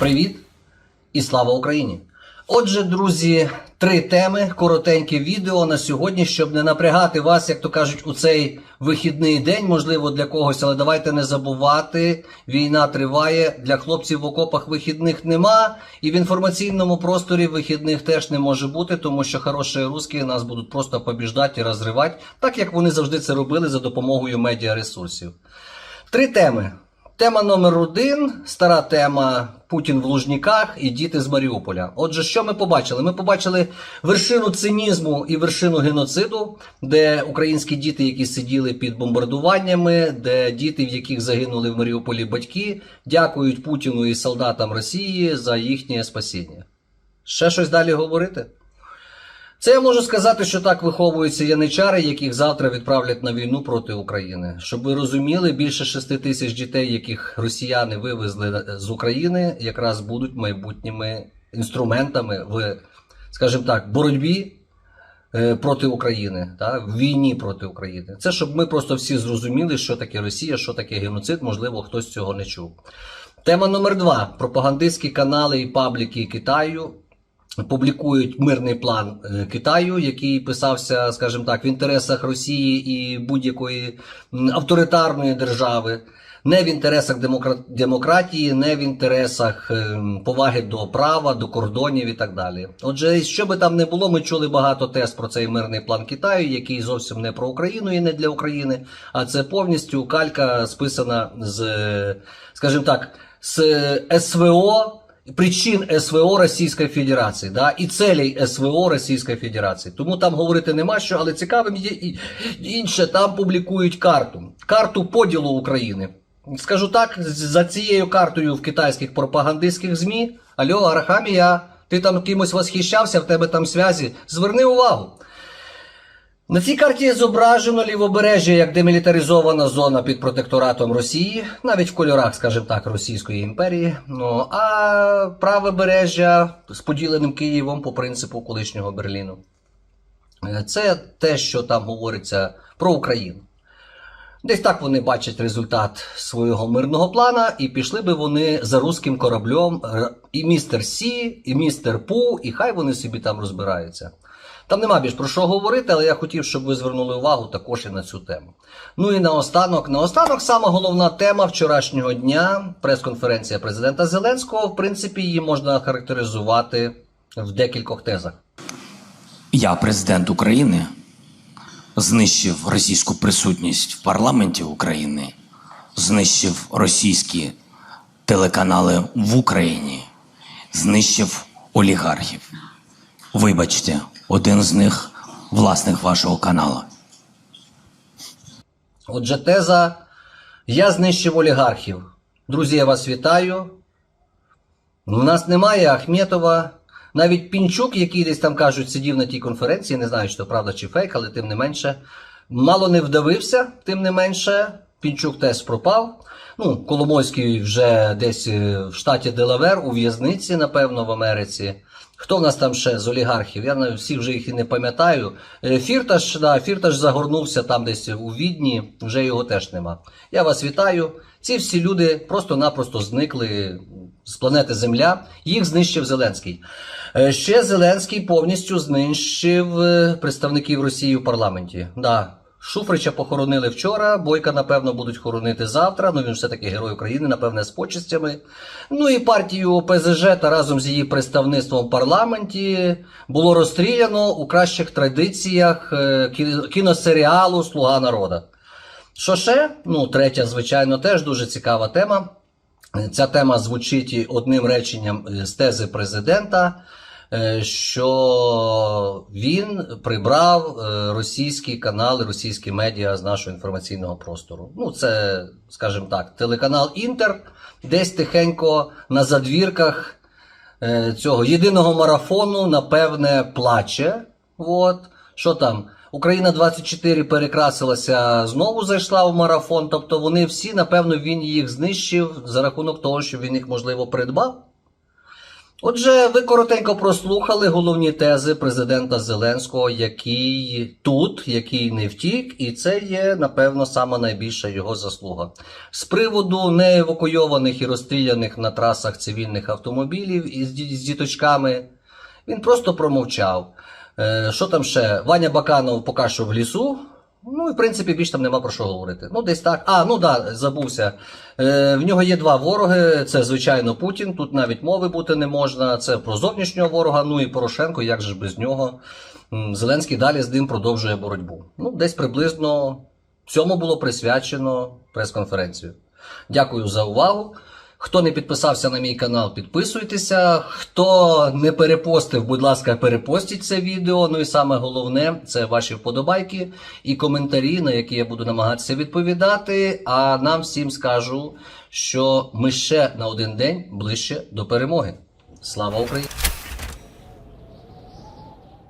Привіт і слава Україні! Отже, друзі, три теми, коротеньке відео на сьогодні, щоб не напрягати вас, як то кажуть, у цей вихідний день, можливо, для когось, але давайте не забувати, війна триває. Для хлопців в окопах вихідних нема, і в інформаційному просторі вихідних теж не може бути, тому що хороші русські нас будуть просто побіждати і розривати, так як вони завжди це робили за допомогою медіаресурсів. Три теми. Тема номер один стара тема Путін в Лужніках і діти з Маріуполя. Отже, що ми побачили? Ми побачили вершину цинізму і вершину геноциду, де українські діти, які сиділи під бомбардуваннями, де діти, в яких загинули в Маріуполі батьки, дякують Путіну і солдатам Росії за їхнє спасіння. Ще щось далі говорити? Це я можу сказати, що так виховуються яничари, яких завтра відправлять на війну проти України. Щоб ви розуміли, більше 6 тисяч дітей, яких росіяни вивезли з України, якраз будуть майбутніми інструментами в, скажімо так, боротьбі е, проти України, та, в війні проти України. Це щоб ми просто всі зрозуміли, що таке Росія, що таке геноцид, можливо, хтось цього не чув. Тема номер два: пропагандистські канали і пабліки Китаю публікують мирний план е, Китаю, який писався, скажімо так, в інтересах Росії і будь-якої авторитарної держави. Не в інтересах демокра- демократії, не в інтересах ем, поваги до права, до кордонів і так далі. Отже, що би там не було, ми чули багато тез про цей мирний план Китаю, який зовсім не про Україну і не для України, а це повністю калька списана з, е, скажімо так, з е, СВО причин СВО Російської Федерації, да, і целей СВО Російської Федерації. Тому там говорити нема що, але цікавим є і інше, там публікують карту, карту поділу України. Скажу так, за цією картою в китайських пропагандистських ЗМІ, Альо, Арахамія, ти там кимось восхищався, в тебе там зв'язі. Зверни увагу. На цій карті зображено лівобережжя як демілітаризована зона під протекторатом Росії, навіть в кольорах, скажімо так, Російської імперії. Ну а праве бережжя з поділеним Києвом по принципу колишнього Берліну. Е, Це те, що там говориться про Україну. Десь так вони бачать результат свого мирного плана, і пішли би вони за руським кораблем е, і містер Сі, і містер Пу, і хай вони собі там розбираються. Там нема більш про що говорити, але я хотів, щоб ви звернули увагу також і на цю тему. Ну і наостанок, наостанок, сама головна тема вчорашнього дня прес-конференція президента Зеленського. В принципі, її можна характеризувати в декількох тезах. Я, президент України, знищив російську присутність в парламенті України, знищив російські телеканали в Україні, знищив олігархів. Вибачте, один з них власник вашого каналу. Отже, теза Я знищив олігархів. Друзі, я вас вітаю. У нас немає Ахметова. Навіть Пінчук, який десь там кажуть, сидів на тій конференції, не знаю, чи то правда чи фейк, але тим не менше, мало не вдавився, тим не менше, Пінчук теж пропав. Ну, Коломойський вже десь е, в штаті Делавер, у в'язниці, напевно, в Америці. Хто в нас там ще з олігархів? Я навіть всіх вже їх і не пам'ятаю. Е, Фірташ, да, Фірташ загорнувся там десь у Відні, вже його теж нема. Я вас вітаю. Ці всі люди просто-напросто зникли з планети Земля. Їх знищив Зеленський. Е, Ще Зеленський повністю знищив е, представників Росії в парламенті. Да. Шуфрича похоронили вчора, Бойка, напевно, будуть хоронити завтра. Ну він все-таки герой України, напевне, з почестями. Ну і партію ОПЗЖ та разом з її представництвом в парламенті було розстріляно у кращих традиціях е, кіносеріалу Слуга народа. Що ще? Ну, третя, звичайно, теж дуже цікава тема. Ця тема звучить одним реченням е, з тези президента, е, що він прибрав е, російські канали, російські медіа з нашого інформаційного простору. Ну, це, скажімо так, телеканал Інтер, десь тихенько на задвірках цього єдиного марафону, напевне, плаче. От. Що там? Україна 24 перекрасилася, знову зайшла в марафон. Тобто вони всі, напевно, він їх знищив за рахунок того, що він їх, можливо, придбав. Отже, ви коротенько прослухали головні тези президента Зеленського, який тут, який не втік, і це є, напевно, сама найбільша його заслуга. З приводу неевакуйованих і розстріляних на трасах цивільних автомобілів із, діточками, він просто промовчав. Е, що там ще? Ваня Баканов поки що в лісу. Ну, і в принципі, більш там нема про що говорити. Ну, десь так. А, ну да, забувся. Е, в нього є два вороги. Це, звичайно, Путін. Тут навіть мови бути не можна. Це про зовнішнього ворога. Ну і Порошенко, як же без нього. Зеленський далі з ним продовжує боротьбу. Ну, десь приблизно цьому було присвячено прес-конференцію. Дякую за увагу. Хто не підписався на мій канал, підписуйтеся. Хто не перепостив, будь ласка, перепостіть це відео. Ну і саме головне це ваші вподобайки і коментарі, на які я буду намагатися відповідати. А нам всім скажу, що ми ще на один день ближче до перемоги. Слава Україні!